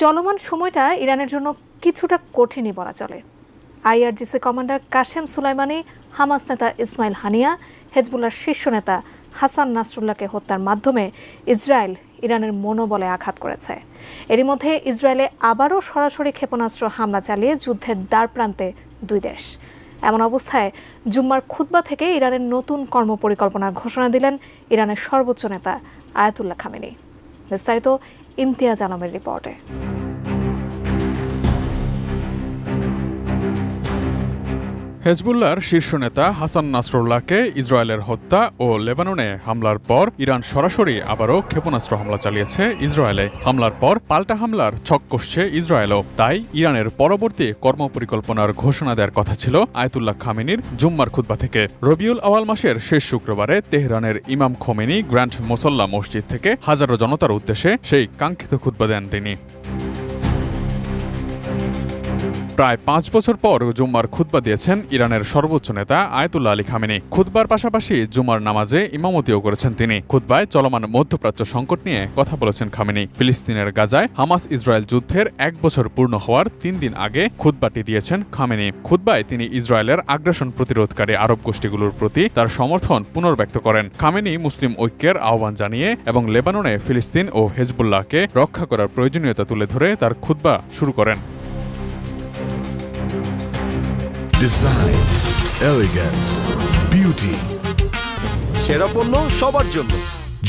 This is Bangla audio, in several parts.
চলমান সময়টা ইরানের জন্য কিছুটা কঠিনই বলা চলে। IRGC commander Qasem Soleimani, Hamas নেতা ইসমাইল হানিয়া হেজবুল্লার শীর্ষ নেতা হাসান নাসরুল্লাহকে হত্যার মাধ্যমে ইসরায়েল ইরানের মনোবলে আঘাত করেছে। এরই মধ্যে ইসরায়েলে আবারও সরাসরি ক্ষেপণাস্ত্র হামলা চালিয়ে যুদ্ধের দ্বার প্রান্তে দুই দেশ। এমন অবস্থায় জুম্মার খুতবা থেকে ইরানের নতুন কর্মপরিকল্পনার ঘোষণা দিলেন ইরানের সর্বোচ্চ নেতা আয়াতুল্লাহ খামেনি। বিস্তারিত ইমতিয়াজ আলমের রিপোর্টে। হেজবুল্লাহর শীর্ষ নেতা হাসান নাসরুল্লাহকে ইসরায়েলের হত্যা ও লেবাননে হামলার পর ইরান সরাসরি আবারও ক্ষেপণাস্ত্র হামলা চালিয়েছে ইসরায়েলে। হামলার পর পাল্টা হামলার ছক কষছে ইসরায়েলও। তাই ইরানের পরবর্তী কর্মপরিকল্পনার ঘোষণা দেওয়ার কথা ছিল আয়তুল্লাহ খামেনির জুম্মার খুতবা থেকে। রবিউল আওয়াল মাসের শেষ শুক্রবারে তেহরানের ইমাম খোমেনি গ্র্যান্ড মোসল্লা মসজিদ থেকে হাজারো জনতার উদ্দেশ্যে সেই কাঙ্ক্ষিত খুতবা দেন তিনি। প্রায় পাঁচ বছর পর জুম্মার খুতবা দিয়েছেন ইরানের সর্বোচ্চ নেতা আয়তুল্লাহ আলী খামেনি। খুতবার পাশাপাশি জুমার নামাজে ইমামতিও করেছেন তিনি। খুতবায় চলমান মধ্যপ্রাচ্য সংকট নিয়ে কথা বলেছেন খামেনি। ফিলিস্তিনের গাজায় হামাস ইসরায়েল যুদ্ধের এক বছর পূর্ণ হওয়ার তিন দিন আগে খুতবাটি দিয়েছেন খামেনি। খুতবায় তিনি ইসরায়েলের আগ্রাসন প্রতিরোধকারী আরব গোষ্ঠীগুলোর প্রতি তার সমর্থন পুনর্ব্যক্ত করেন। খামেনি মুসলিম ঐক্যের আহ্বান জানিয়ে এবং লেবাননে ফিলিস্তিন ও হেজবুল্লাহকে রক্ষা করার প্রয়োজনীয়তা তুলে ধরে তার খুতবা শুরু করেন। Design, elegance, beauty, সেরা পণ্য সবার জন্য।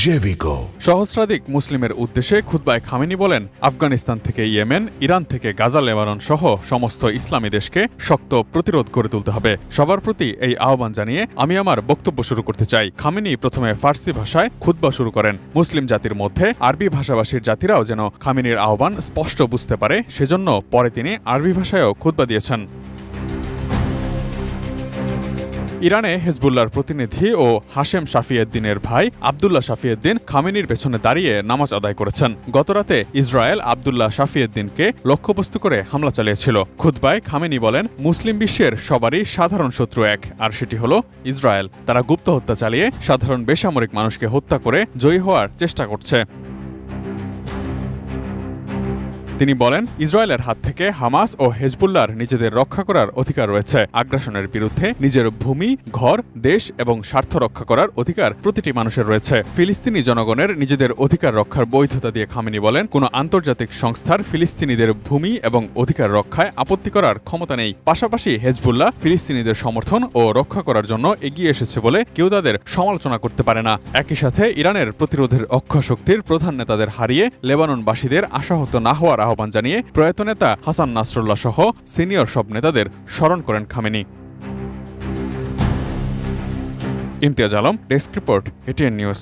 Jevico. সহস্রাধিক মুসলিমের উদ্দেশ্যে খুতবায় খামেনি বলেন আফগানিস্তান থেকে ইয়েমেন ইরান থেকে গাজা লেবানন সহ সমস্ত ইসলামী দেশকে শক্ত প্রতিরোধ করে তুলতে হবে। সবার প্রতি এই আহ্বান জানিয়ে আমি আমার বক্তব্য শুরু করতে চাই। খামেনি প্রথমে ফার্সি ভাষায় খুতবা শুরু করেন। মুসলিম জাতির মধ্যে আরবি ভাষাভাষীর জাতিরাও যেন খামেনির আহ্বান স্পষ্ট বুঝতে পারে সেজন্য পরে তিনি আরবি ভাষায়ও খুতবা দিয়েছেন। ইরানে হেজবুল্লার প্রতিনিধি ও হাশেম শাফিয়েদ্দিনের ভাই আবদুল্লাহ শাফিয়েদ্দিন খামেনির পেছনে দাঁড়িয়ে নামাজ আদায় করেছেন। গতরাতে ইসরায়েল আবদুল্লাহ শাফিয়েদ্দিনকে লক্ষ্যবস্তু করে হামলা চালিয়েছিল। খুতবায় খামেনি বলেন, মুসলিম বিশ্বের সবারই সাধারণ শত্রু এক, আর সেটি হলো ইসরায়েল। তারা গুপ্ত হত্যা চালিয়ে সাধারণ বেসামরিক মানুষকে হত্যা করে জয়ী হওয়ার চেষ্টা করছে। তিনি বলেন, ইসরায়েলের হাত থেকে হামাস ও হেজবুল্লার নিজেদের রক্ষা করার অধিকার রয়েছে। আগ্রাসনের বিরুদ্ধে নিজের ভূমি, ঘর, দেশ এবং স্বার্থ রক্ষা করার অধিকার প্রতিটি মানুষের রয়েছে। ফিলিস্তিনি জনগণের নিজেদের অধিকার রক্ষার বৈধতা দিয়ে খামেনি বলেন, কোনো আন্তর্জাতিক সংস্থার ফিলিস্তিনিদের ভূমি এবং অধিকার রক্ষায় আপত্তি করার ক্ষমতা নেই। পাশাপাশি হেজবুল্লাহ ফিলিস্তিনিদের সমর্থন ও রক্ষা করার জন্য এগিয়ে এসেছে বলে কেউ তাদের সমালোচনা করতে পারে না। একই সাথে ইরানের প্রতিরোধের অক্ষশক্তির প্রধান নেতাদের হারিয়ে লেবাননবাসীদের আশাহত না হওয়ার আহ্বান জানিয়ে প্রয়াত নেতা হাসান নাসরুল্লাহ সহ সিনিয়র সব নেতাদের স্মরণ করেন Khamenei. Imtiaz Alam, desk report, ATN news.